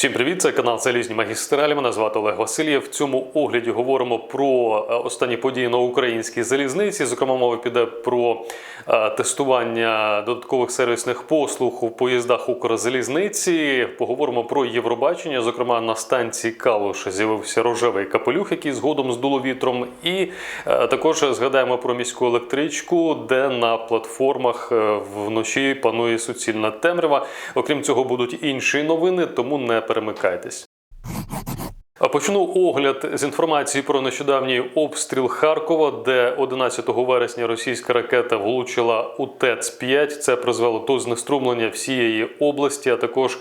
Всім привіт, це канал Залізні магістралі. Мене звати Олег Васильєв. В цьому огляді говоримо про е, останні події на українській залізниці. Зокрема, мова піде про е, тестування додаткових сервісних послуг у поїздах Укрзалізниці. Поговоримо про Євробачення. Зокрема, на станції Калуш з'явився рожевий капелюх, який згодом здуло вітром. І е, також згадаємо про міську електричку, де на платформах вночі панує суцільна темрява. Окрім цього, будуть інші новини, тому не перемикайтесь. А почну огляд з інформації про нещодавній обстріл Харкова, де 11 вересня російська ракета влучила у ТЕЦ-5. Це призвело до знеструмлення всієї області, а також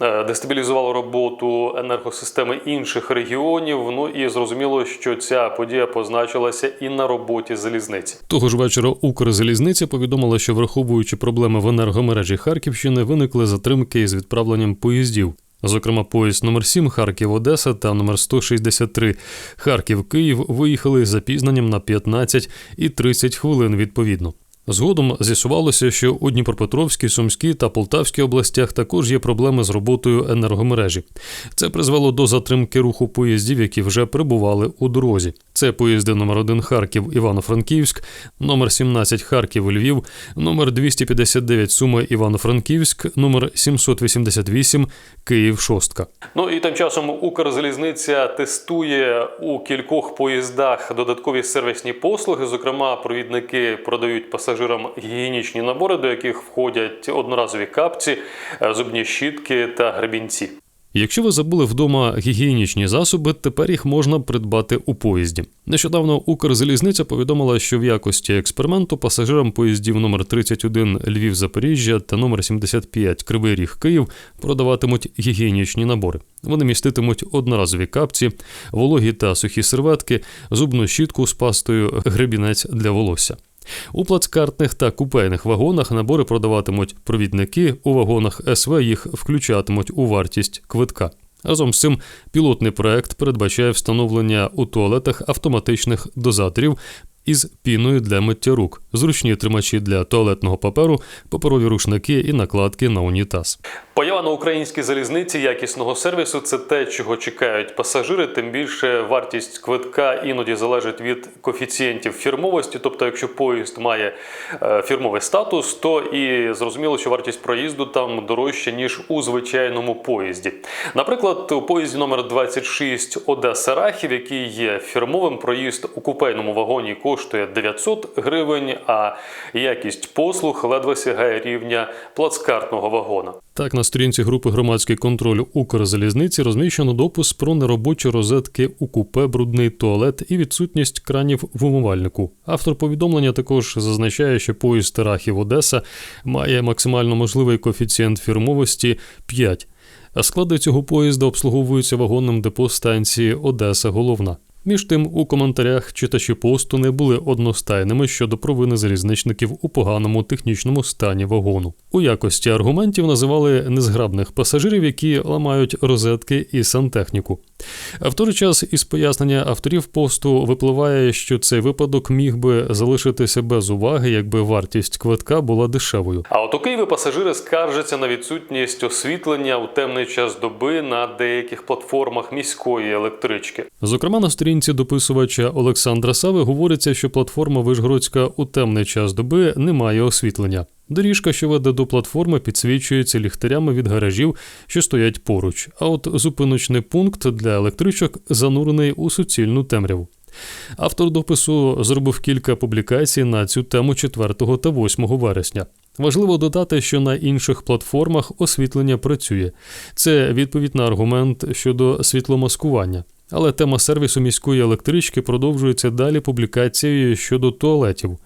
е, дестабілізувало роботу енергосистеми інших регіонів. Ну і зрозуміло, що ця подія позначилася і на роботі залізниці. Того ж вечора Укрзалізниця повідомила, що враховуючи проблеми в енергомережі Харківщини, виникли затримки із відправленням поїздів. Зокрема, поїзд номер 7 Харків Одеса та номер 163 Харків Київ виїхали з запізненням на 15 і 30 хвилин відповідно. Згодом з'ясувалося, що у Дніпропетровській, Сумській та Полтавській областях також є проблеми з роботою енергомережі. Це призвело до затримки руху поїздів, які вже перебували у дорозі. Це поїзди номер 1 Харків Івано-Франківськ, номер 17 Харків Львів, номер 259 Суми Івано-Франківськ, номер 788 Київ Шостка. Ну і тим часом Укрзалізниця тестує у кількох поїздах додаткові сервісні послуги. Зокрема, провідники продають пасажирам гігієнічні набори, до яких входять одноразові капці, зубні щітки та гребінці. Якщо ви забули вдома гігієнічні засоби, тепер їх можна придбати у поїзді. Нещодавно Укрзалізниця повідомила, що в якості експерименту пасажирам поїздів номер 31 Львів Запоріжжя та номер 75 Кривий Ріг Київ продаватимуть гігієнічні набори. Вони міститимуть одноразові капці, вологі та сухі серветки, зубну щітку з пастою, гребінець для волосся. У плацкартних та купейних вагонах набори продаватимуть провідники. У вагонах СВ їх включатимуть у вартість квитка. Разом з цим пілотний проект передбачає встановлення у туалетах автоматичних дозаторів із піною для миття рук, зручні тримачі для туалетного паперу, паперові рушники і накладки на унітаз. Поява на українській залізниці якісного сервісу це те, чого чекають пасажири. Тим більше вартість квитка іноді залежить від коефіцієнтів фірмовості. Тобто, якщо поїзд має е, фірмовий статус, то і зрозуміло, що вартість проїзду там дорожча ніж у звичайному поїзді. Наприклад, у поїзді номер 26 Одеса Рахів, який є фірмовим, проїзд у купейному вагоні коштує 900 гривень, а якість послуг ледве сягає рівня плацкартного вагона. Так, на сторінці групи громадський контроль Укрзалізниці розміщено допис про неробочі розетки у купе, брудний туалет і відсутність кранів в умивальнику. Автор повідомлення також зазначає, що поїзд Рахів Одеса має максимально можливий коефіцієнт фірмовості 5. А склади цього поїзда обслуговуються вагонним депо станції Одеса Головна. Між тим, у коментарях читачі посту не були одностайними щодо провини залізничників у поганому технічному стані вагону. У якості аргументів називали незграбних пасажирів, які ламають розетки і сантехніку. А в той же час із пояснення авторів посту випливає, що цей випадок міг би залишитися без уваги, якби вартість квитка була дешевою. А от у Києві пасажири скаржаться на відсутність освітлення у темний час доби на деяких платформах міської електрички. Зокрема, на сторінці дописувача Олександра Сави говориться, що платформа Вишгородська у темний час доби не має освітлення. Доріжка, що веде до платформи, підсвічується ліхтарями від гаражів, що стоять поруч. А от зупиночний пункт для електричок занурений у суцільну темряву. Автор допису зробив кілька публікацій на цю тему 4 та 8 вересня. Важливо додати, що на інших платформах освітлення працює. Це відповідь на аргумент щодо світломаскування. Але тема сервісу міської електрички продовжується далі публікацією щодо туалетів.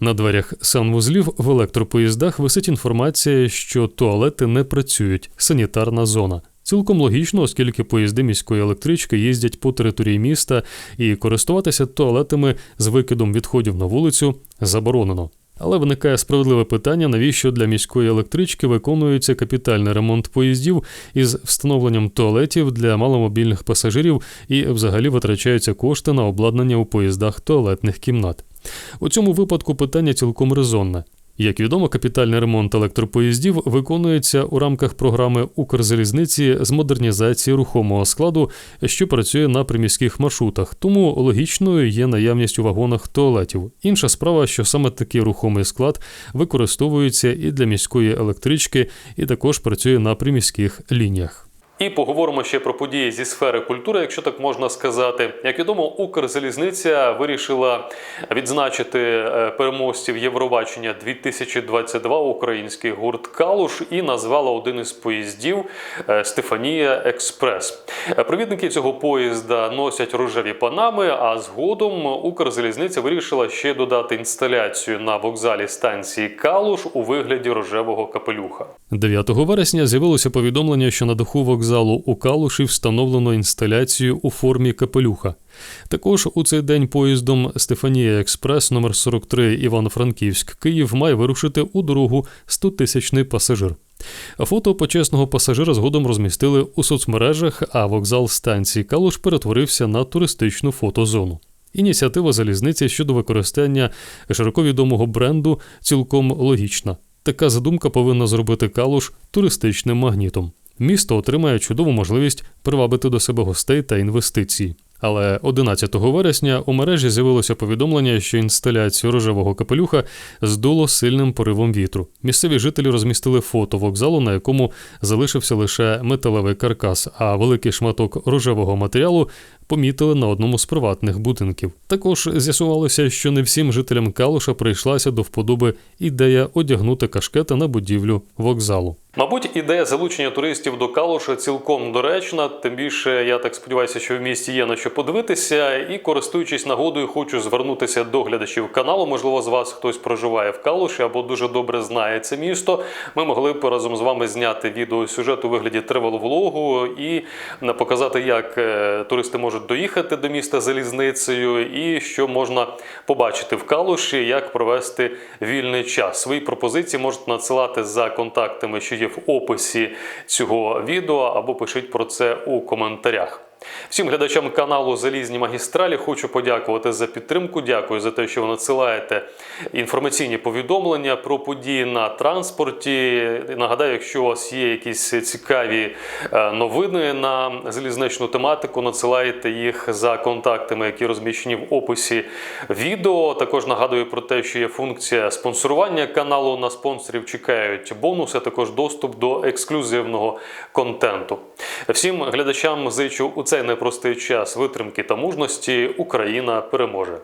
На дверях санвузлів в електропоїздах висить інформація, що туалети не працюють, санітарна зона. Цілком логічно, оскільки поїзди міської електрички їздять по території міста і користуватися туалетами з викидом відходів на вулицю заборонено. Але виникає справедливе питання, навіщо для міської електрички виконується капітальний ремонт поїздів із встановленням туалетів для маломобільних пасажирів і взагалі витрачаються кошти на обладнання у поїздах туалетних кімнат. У цьому випадку питання цілком резонне. Як відомо, капітальний ремонт електропоїздів виконується у рамках програми Укрзалізниці з модернізації рухомого складу, що працює на приміських маршрутах, тому логічною є наявність у вагонах туалетів. Інша справа, що саме такий рухомий склад використовується і для міської електрички, і також працює на приміських лініях. І поговоримо ще про події зі сфери культури, якщо так можна сказати. Як відомо, Укрзалізниця вирішила відзначити е, переможців Євробачення 2022 український гурт Калуш і назвала один із поїздів е, Стефанія Експрес. Е, Провідники цього поїзда носять рожеві панами. А згодом Укрзалізниця вирішила ще додати інсталяцію на вокзалі станції Калуш у вигляді рожевого капелюха. 9 вересня з'явилося повідомлення, що на даху вокзалу у Калуші встановлено інсталяцію у формі капелюха. Також у цей день поїздом Стефанія Експрес номер 43 Івано-Франківськ Київ має вирушити у дорогу 100-тисячний пасажир. Фото почесного пасажира згодом розмістили у соцмережах, а вокзал станції Калуш перетворився на туристичну фотозону. Ініціатива залізниці щодо використання широко відомого бренду цілком логічна. Така задумка повинна зробити Калуш туристичним магнітом. Місто отримає чудову можливість привабити до себе гостей та інвестиції. Але 11 вересня у мережі з'явилося повідомлення, що інсталяцію рожевого капелюха здуло сильним поривом вітру. Місцеві жителі розмістили фото вокзалу, на якому залишився лише металевий каркас, а великий шматок рожевого матеріалу помітили на одному з приватних будинків. Також з'ясувалося, що не всім жителям Калуша прийшлася до вподоби ідея одягнути кашкети на будівлю вокзалу. Мабуть, ідея залучення туристів до Калуша цілком доречна. Тим більше я так сподіваюся, що в місті є на що подивитися. І користуючись нагодою, хочу звернутися до глядачів каналу. Можливо, з вас хтось проживає в Калуші або дуже добре знає це місто. Ми могли б разом з вами зняти відеосюжет у вигляді триваловологу і показати, як е, туристи можуть доїхати до міста залізницею, і що можна побачити в Калуші, як провести вільний час. Свої пропозиції можете надсилати за контактами, що є в описі цього відео, або пишіть про це у коментарях. Всім глядачам каналу Залізні магістралі хочу подякувати за підтримку. Дякую за те, що ви надсилаєте інформаційні повідомлення про події на транспорті. Нагадаю, якщо у вас є якісь цікаві е, новини на залізничну тематику, надсилайте їх за контактами, які розміщені в описі відео. Також нагадую про те, що є функція спонсорування каналу. На спонсорів чекають бонуси, а також доступ до ексклюзивного контенту. Всім глядачам зичу у цей непростий час витримки та мужності. Україна переможе.